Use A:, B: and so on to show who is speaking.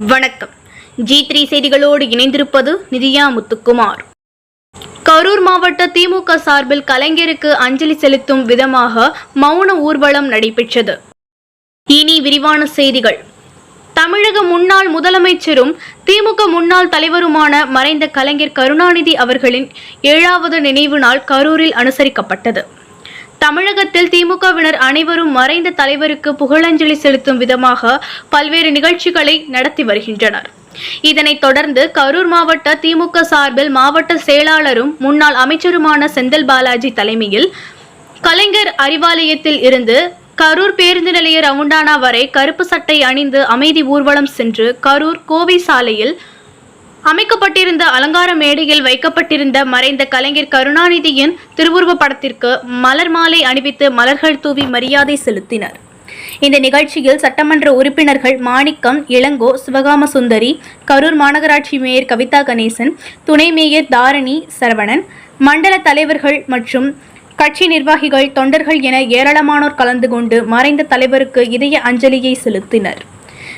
A: வணக்கம். G three செய்திகளோடு இணைந்திருப்பது நிதியா முத்துக்குமார். கரூர் மாவட்ட திமுக சார்பில் கலைஞருக்கு அஞ்சலி செலுத்தும் விதமாக மௌன ஊர்வலம் நடைபெற்றது. இனி விரிவான செய்திகள். தமிழக முன்னாள் முதலமைச்சரும் திமுக முன்னாள் தலைவருமான மறைந்த கலைஞர் கருணாநிதி அவர்களின் ஏழாவது நினைவு நாள் கரூரில் அனுசரிக்கப்பட்டது. தமிழகத்தில் திமுகவினர் அனைவரும் மறைந்த தலைவருக்கு புகழஞ்சலி செலுத்தும் விதமாக பல்வேறு நிகழ்ச்சிகளை நடத்தி வருகின்றனர். இதனைத் தொடர்ந்து கரூர் மாவட்ட திமுக சார்பில் மாவட்ட செயலாளரும் முன்னாள் அமைச்சருமான செந்தில் பாலாஜி தலைமையில் கலைஞர் அறிவாலயத்தில் இருந்து கரூர் பேருந்து நிலைய ரவுண்டானா வரை கருப்பு சட்டை அணிந்து அமைதி ஊர்வலம் சென்று கரூர் கோவை சாலையில் அமைக்கப்பட்டிருந்த அலங்கார மேடையில் வைக்கப்பட்டிருந்த மறைந்த கலைஞர் கருணாநிதியின் திருவுருவ படத்திற்கு மலர் மாலை அணிவித்து மலர்கள் தூவி மரியாதை செலுத்தினர். இந்த நிகழ்ச்சியில் சட்டமன்ற உறுப்பினர்கள் மாணிக்கம் இளங்கோ சிவகாம சுந்தரி கரூர் மாநகராட்சி மேயர் கவிதா கணேசன் துணை மேயர் தாரணி சரவணன் மண்டல தலைவர்கள் மற்றும் கட்சி நிர்வாகிகள் தொண்டர்கள் என ஏராளமானோர் கலந்து கொண்டு மறைந்த தலைவருக்கு இதய அஞ்சலியை செலுத்தினர்.